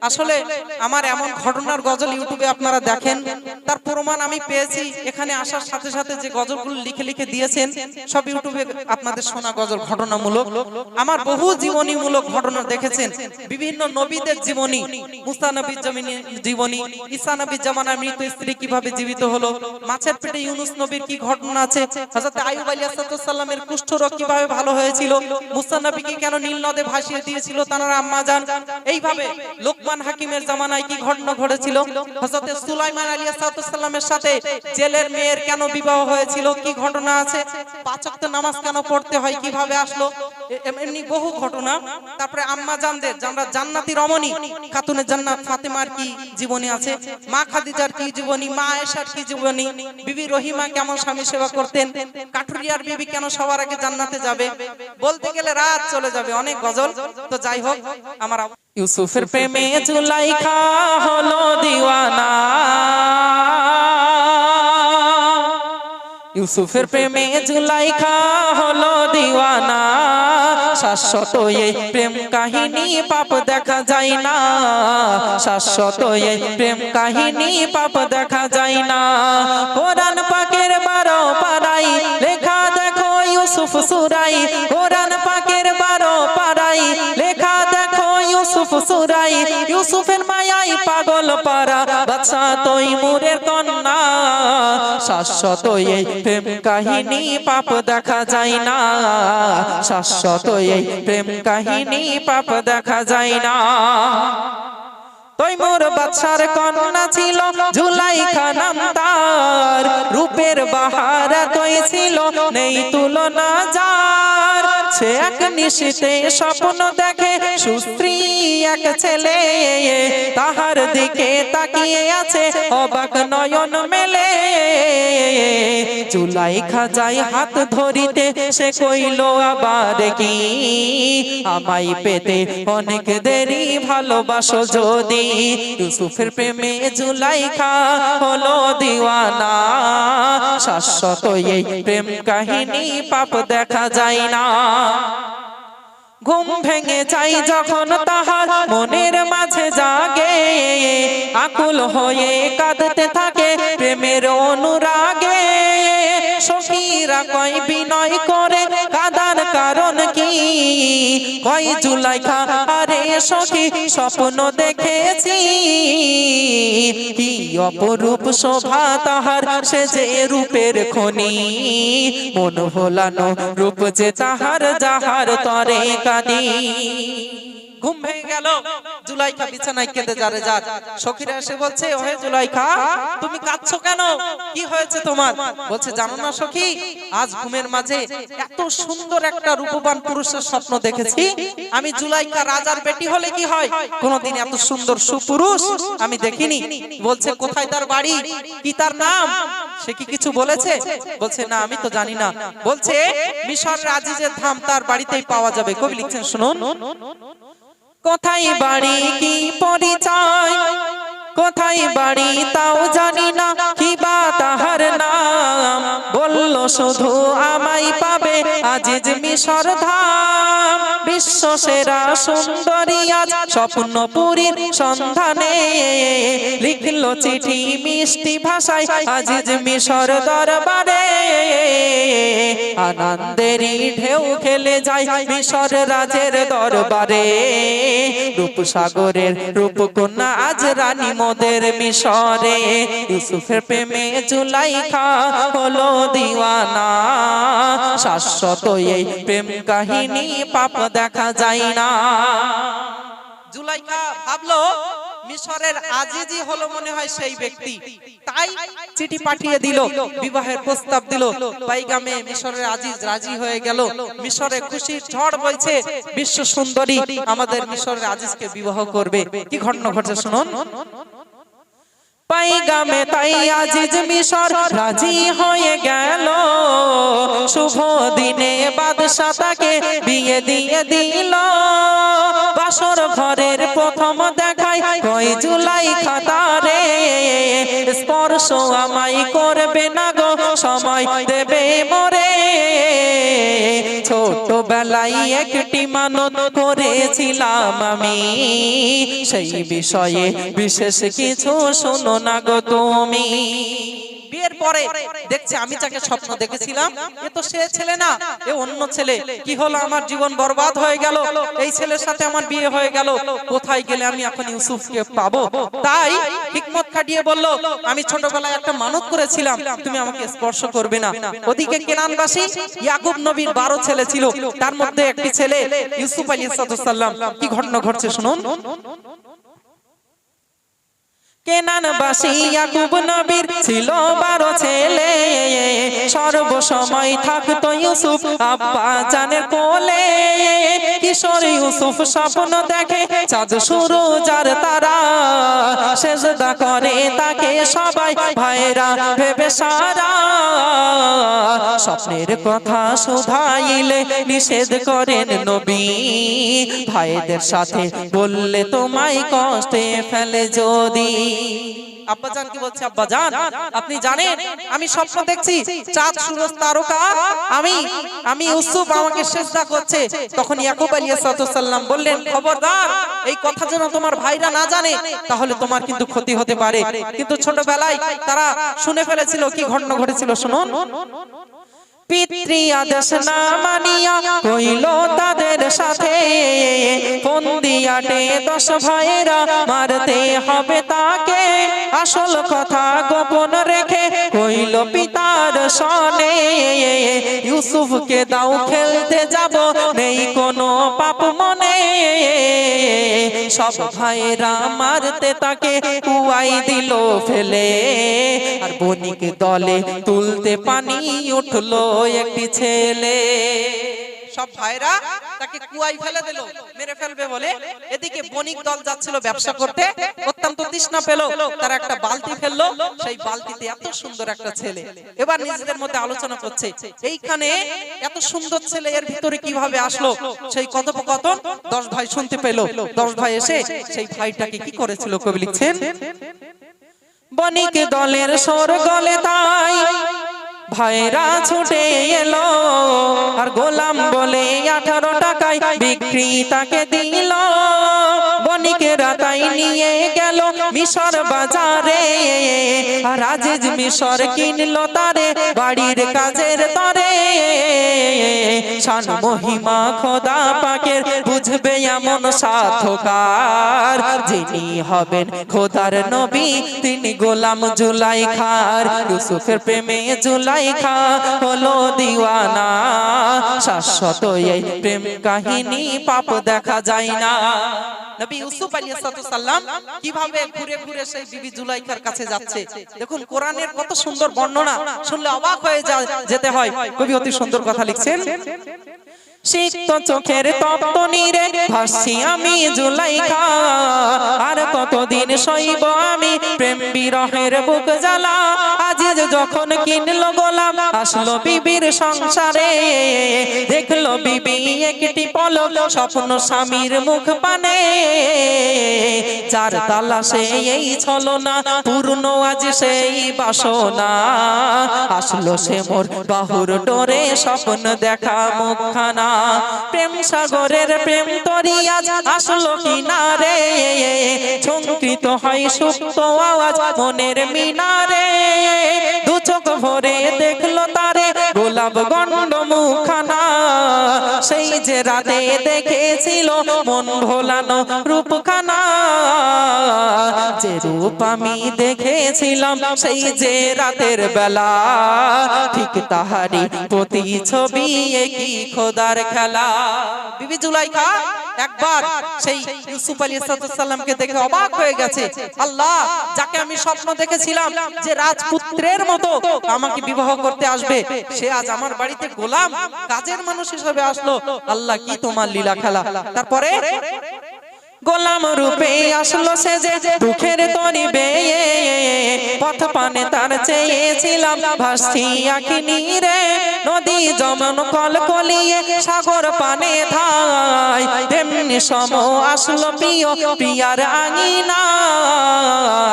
আসলে আমার এমন ঘটনার গজল ইউটিউবে আপনারা দেখেন, তার প্রমাণ আমি পেয়েছি, এখানে আসার সাথে সাথে যে গজলগুলো লিখে লিখে দিয়েছেন, সব ইউটিউবে আপনাদের শোনা গজল ঘটনামূলক। আমার বহু জীবনীমূলক ঘটনা দেখেছেন, বিভিন্ন নবীদের জীবনী, মুসা নবীর জমিনী- জীবনী, ঈসা নবীর জামানার মৃত স্ত্রী কীভাবে জীবিত হলো, মাছের পেটে ইউনুস নবীর কি ঘটনা আছে, হযরত আইয়ুব আলাইহিস সালামের কুষ্ঠ রোগ কীভাবে ভালো হয়েছিল, মুসা নবীকে কেন নীল নদে ভাসিয়ে দিয়েছিল তার আম্মা জান, এইভাবে লোকমান হাকিমের জামানায় কি ঘটনা ঘটেছিল? হযরত সুলাইমান আলাইহিস সালামের সাথে জেলের মেয়ের কেন বিবাহ হয়েছিল? কি ঘটনা আছে? পাঁচ ওয়াক্ত নামাজ কেন পড়তে হয়? কীভাবে আসলো? এমনি বহু ঘটনা। তারপরে আম্মা জানদের যারা জান্নাতি রমণী খাতুনের জান্নাত ফাতেমার কি জীবনী আছে? মা খাদিজার কি জীবনী? মা আয়েশার কি জীবনী? বিবি রহিমা কেমন স্বামী সেবা করতেন? কাঠুরিয়ার বিবি কেন সবার আগে জান্নাতে যাবে? বলতে গেলে রাত চলে যাবে অনেক গজল। তো যাই হোক আমার ইউসুফের প্রেমে ইউসুফের প্রেমে জুলাইখা হলো দিওয়ানা। শাশ্বত এই প্রেম কাহিনী পাপ দেখা যায় না। শাশ্বত এই প্রেম কাহিনী পাপ দেখা যায় না। কোরআন পাকের বারো পারাই ইউসুফের মায়াই পাগল পারা বাচ্চা তৈমুরের কন্যা, শাশ্বত এই প্রেম কাহিনী পাপ দেখা যায় না। শাশ্বত এই প্রেম কাহিনী পাপ দেখা যায় না। তৈমুর বাদশার কন্যা ছিল জুলাইখা নাম তার রূপের বাহারা তৈ ছিল নেই তুলনা যার। সে এক নিশিতে স্বপ্ন দেখে সুস্ত্রী এক ছেলে তাহার দিকে তাকিয়ে আছে, অবাক নয়ন মেলে। জুলাইখা যায় হাত ধরিতে সে কইল, আবার কি? আমায় পেতে অনেক দেরি, ভালোবাসো যদি? ইউসুফের প্রেমে জুলাই জুলাইখা হলো দিওয়ানা। শাশ্বত এই প্রেম কাহিনী পাপ দেখা যায় না। ঘুম ভেঙে চাই যখন তাহার মনের মাঝে জাগে। আকুল হয়ে কাঁদতে থাকে প্রেমের অনুরাগে। সখীরা কয়, বিনয় করে কাদার কারণ কি? কয়, জুলাইখা আরে সখী স্বপ্ন দেখেছি। কি অপরূপ শোভা তাহার সে যে রূপের খনি। মন ভোলানো রূপ যে তাহার, যাহার তরে কাঁদি। ঘুম ভেঙে গেল। জুলাইখা বিছানায় কেঁদে যারে যার সখীরা এসে বলছে, ওহে জুলাইখা তুমি কাঁদছো কেন? কি হয়েছে তোমার? বলছে, জানো না সখী, আজ ঘুমের মাঝে এত সুন্দর একটা রূপবান পুরুষের স্বপ্ন দেখেছি। আমি জুলাইখা রাজার বেটি হলে কি হয়? কোনদিন এত সুন্দর সুপুরুষ আমি দেখিনি। বলছে, কোথায় তার বাড়ি? কি তার নাম? সে কি কিছু বলেছে? বলছে, না, আমি তো জানি না। বলছে, মিশর রাজিজের ধাম তার বাড়িতেই পাওয়া যাবে। কবি লিখছেন, শুনুন। কোথায় বাড়ি কি পরিচয়? কোথায় বাড়ি তাও জানি না কি বা তাহার নাম? বলল শুধু আমায় পাবে আজিজ মিশর ধাম বিশ্ব সেরা সুন্দরী আজ স্বপ্নপুরীর সন্ধানে। লিখলো চিঠি মিষ্টি ভাষায় আজিজ মিশর দরবারে। আনন্দেরই ঢেউ খেলে যায় মিশর রাজের দরবারে। রূপসাগরের রূপকন্যা আজ রানী মোদের মিশরে। ইউসুফের প্রেমে জুলাইখা হলো দিওয়ানা। শাশ্বত এই প্রেম কাহিনী পাপ দেখা যায় না। জুলাইখা ভাবলো, মিশরের আজিজি হলো মনে হয় সেই ব্যক্তি। তাই চিঠি পাঠিয়ে দিল, বিবাহের প্রস্তাব দিল। পাইগামে মিশরের আজিজ রাজি হয়ে গেল। মিশরে খুশির ঝড় বইছে, বিশ্ব সুন্দরী আমাদের মিশরের আজিজকে বিবাহ করবে। কি ঘটনা ঘটছে শুনুন? পাইগামে তাই আজিজ মিশর রাজি হয়ে গেল। শুভ দিনে বাদশা তাকে বিয়ে দিয়ে দিল। বাসর ঘরের প্রথম দেখায় কয় জুলাই খাতারে। স্পর্শ আমায় করবে না গো, সময় দেবে মরে। ছোট বেলায় একটি মানত করেছিলাম আমি। সেই বিষয়ে বিশেষ কিছু শোনো না গো তুমি। বিয়ের পরে দেখছে আমি যাকে স্বপ্ন দেখেছিলাম এ তো সে ছেলে না এ অন্য ছেলে। কি হলো? আমার জীবন বরবাদ হয়ে গেল এই ছেলের সাথে আমার বিয়ে হয়ে গেল কোথায় গেলে আমি এখন ইউসুফকে পাবো? তাই হিকমত খাটিয়ে বলল আমি ছোটবেলায় একটা মানত করেছিলাম তুমি আমাকে স্পর্শ করবে না। ওদিকে কেনানবাসী ইয়াকুব নবীর বারো ছেলে ছিল তার মধ্যে একটি ছেলে ইউসুফ আলী সাল্লাম কি ঘটনা ঘটছে শুনুন? কেনানবাসী ইয়াকুব নবীর ছিল বারো ছেলে। সর্বসময় থাকতো ইউসুফ আব্বা জানের কোলে। কিশোর ইউসুফ স্বপ্ন দেখে চাঁদ শুরু যার তারা। সেজদা করে তাকে সবাই ভাইরা ভেবে সারা। স্বপ্নের কথা শুধাইলে নিষেধ করেন নবী। ভাইদের সাথে বললে তোমায় কষ্টে ফেলে যদি। বলছে? আব্বাজান আপনি জানেন, আমি স্বপ্ন দেখছি, চাঁদ তারকা। আমি আমি ইউসুফ আমাকে সেজদা করছে। তখন ইয়াকুব বললেন, খবরদার, এই কথা যেন তোমার ভাইরা না জানে, তাহলে তোমার কিন্তু ক্ষতি হতে পারে। কিন্তু ছোটবেলায় তারা শুনে ফেলেছিল কি ঘটনা ঘটেছিল, শুনুন। পিতৃ আদেশ না মানিয়া কইল তাদের সাথে। ফোন দিয়াটে দশ ভাইরা মারতে হবে তাকে। আসল কথা গোপন রেখে কইল পিতার সনে। ইউসুফকে দাও খেলতে যাব, নেই কোনো পাপ মনে। সব ভাইরা মারতে তাকে কুয়াই দিল ফেলে। আর বণিক দলে তুলতে পানি উঠল একটি ছেলে। সব ভাইরা তাকে কুয়াই ফেলে দিল, মেরে ফেলবে বলে। এদিকে বণিক দল যাচ্ছিল ব্যবসা করতে, অত্যন্ত তৃষ্ণা পেল। তারা একটা বালতি ফেলল, সেই বালতিতে এত সুন্দর একটা ছেলে। এবার নিজেদের মধ্যে আলোচনা করছে, এইখানে এত সুন্দর ছেলে এর ভিতরে কীভাবে আসলো? সেই কথোপকথন দশ ভাই শুনতে পেল। দশ ভাই এসে সেই ভাইটাকে কি করেছিল কবি লিখছেন? বণিক দলের সোর গলে তাই ভাইরা ছুটে এলো, আর গোলাম বলে আঠারো টাকায় বিক্রি তাকে দিল। বণিকেরা তাই নিয়ে গেল মিশর বাজারে। আর আজিজ মিশর কিনলো তারে বাড়ির কাজের তরে। শান মহিমা খোদা পাকের বুঝবে এমন সাধকার যিনি হবেন খোদার নবী, তিনি গোলাম জুলাই খার ইউসুফের প্রেমে জুলাই খা হলো দিওয়ানা। শাশ্বত এই প্রেম কাহিনী পাপ দেখা যায় না। নবী ইউসুফ আলাইহিস সালাম কীভাবে ঘুরে ঘুরে সেই বিবি জুলাইখার কাছে যাচ্ছে? দেখুন, কোরআনের কত সুন্দর বর্ণনা শুনলে অবাক হয়ে যেতে হয়। কবি অতি সুন্দর কথা লিখছেন সিক্ত চোখের তপ্ত নীরে ভাসছি আমি জুলাইখা। আর কতদিন সইব আমি প্রেম বিরহের বুক জ্বালা। আজিজ যখন কিনলো গোলাম, আসলো বিবির সংসারে। দেখল বিবি একটি পলক, স্বপ্ন স্বামীর মুখ পানে। চার তালা সে এই ছলনা, পূর্ণ আজ সেই বাসনা। আসলো সে মোর বাহুর ডোরে স্বপ্ন দেখা মুখখানা। প্রেম সাগরের প্রেম তরিয়া আসলো কিনারে ঝঙ্কৃত হয় সুপ্ত আওয়াজ মনের মিনারে। দু চোখ ভরে দেখল তারে গোলাপ গন্ড মুখানা সেই যে রাতে দেখেছিল মন ভোলানো রূপখানা, যে রূপ আমি দেখেছিলাম সেই যে রাতের বেলা, ঠিক তাহারি প্রতি ছবি কি খোদার খেলা। বিবি জুলাই জুলাইখা একবার সেই ইউসুফ আলী সালামকে দেখে অবাক হয়ে গেছে। আল্লাহ, যাকে আমি স্বপ্ন দেখেছিলাম যে রাজপুত্রের মতো আমাকে বিবাহ করতে আসবে, সে আজ আমার বাড়িতে গোলাম, কাজের মানুষ হিসেবে আসলো। আল্লাহ, কি তোমার লীলা খেলা? তারপরে? গোলাম রূপে আসলো সে যে দুঃখের তরি বেয়ে পথ পানে তার চেয়েছিলাম। ভাসছি আখি নীরে নদী যমন কল কলিয়ে সাগর পানে ধাই তেমনি সম আসলো প্রিয়, প্রিয়ার আঙিনা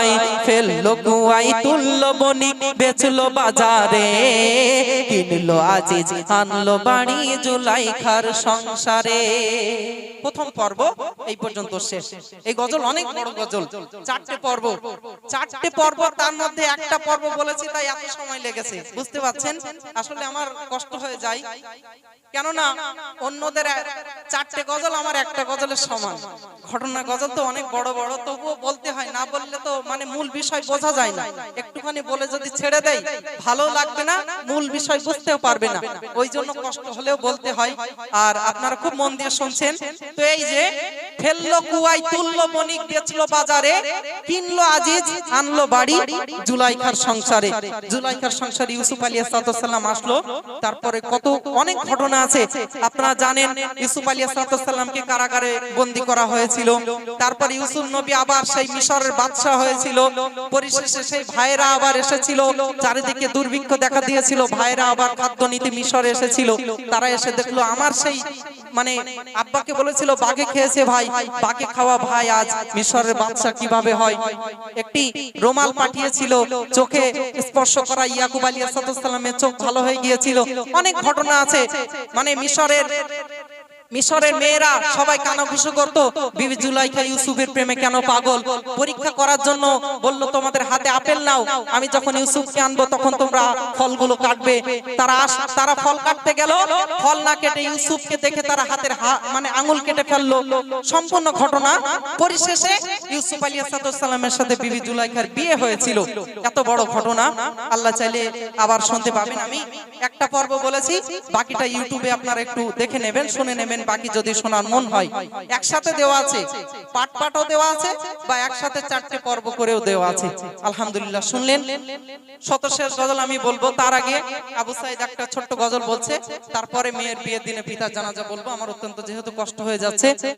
জুলাই ফেলল কুয়াই তুললো বণিক বেচলো বাজারে। কিনলো আজিজ, আনলো বাড়ি জুলাই খার সংসারে। প্রথম পর্ব এই পর্যন্ত। শেষ। এই গজল অনেক বড় গজল। চারটে পর্ব। চারটে পর্ব তার মধ্যে একটা পর্ব বলেছি তাই এত সময় লেগেছে। বুঝতে পারছেন? আসলে আমার কষ্ট হয়ে যায়। কেননা অন্যদের চারটে গজল আমার একটা গজলের সমান। ঘটনা গজল তো অনেক বড় বড় তবুও বলতে হয় না বললে তো মানে মূল বিষয় বোঝা যায় না। একটুখানি বলে যদি ছেড়ে দেয় ভালো লাগবে না মূল বিষয় বুঝতেও পারবে না। ওই জন্য কষ্ট হলেও বলতে হয়। আর আপনারা খুব মন দিয়ে শুনছেন। তো এই যে ফেলল কুয়াই তুললো বণিক, বেচলো বাজারে, কিনলো আজিজ, আনলো বাড়ি, জুলাইখার সংসারে। জুলাইখার সংসারে ইউসুফ আলী সালাম আসলো। তারপরে কত অনেক ঘটনা আছে। আপনারা জানেন, ইউসুফ আলী সালামকে কারাগারে বন্দী করা হয়েছিল। তারপরে ইউসুফ নবী আবার সেই মিশরের বাদশাহ হয়েছিল। পরিশেষে সেই ভাইরা আবার এসেছিল। চারিদিকে দুর্ভিক্ষ দেখা দিয়েছিল। ভাইরা আবার খাদ্য নিতে মিশরে এসেছিল। তারা এসে দেখল, আমার সেই মানে আব্বাকে বলেছিল, বাঘে খেয়েছে ভাই। বাঘে খাওয়া ভাই আজ মিশরের বাদশা কীভাবে হয়? একটি রোমাল পাঠিয়েছিল, চোখে স্পর্শ করা ইয়াকুব আলী সালামের চোখ ভালো হয়ে গিয়েছিল। অনেক ঘটনা আছে। মানে মিশরের মিশরের মেয়েরা সবাই কানাঘুষো করত। বিবি জুলাইখা ইউসুফের প্রেমে কেন পাগল? পরীক্ষা করার জন্য বলল, তোমাদের হাতে আপেল নাও। আমি যখন ইউসুফকে আনব, তখন তোমরা ফলগুলো কাটবে। তারা তারা ফল কাটতে গেল। ফল না কেটে ইউসুফকে দেখে তারা হাতের মানে আঙুল কেটে ফেলল। সম্পূর্ণ ঘটনা পরিশেষে ইউসুফ আলী সালামের সাথে বিবি জুলাইখার বিয়ে হয়েছিল। এত বড় ঘটনা। আল্লাহ চাইলে আবার শুনতে পাবেন। আমি একটা পর্ব বলেছি। বাকিটা ইউটিউবে আপনারা একটু দেখে নেবেন, শুনে নেবেন বাকি যদি শোনার মন হয়, একসাথে দেওয়া আছে পাট পাটও দেওয়া আছে বা একসাথে চারটে পর্ব করেও দেওয়া আছে। আলহামদুলিল্লাহ, শুনলেন? শত শেষ গজল আমি বলব তার আগে। আবু সাইদ একটা ছোট্ট গজল বলছে, তারপরে মেয়ের বিয়ের দিনে পিতার জানাজা বলব। আমার অত্যন্ত যেহেতু কষ্ট হয়ে যাচ্ছে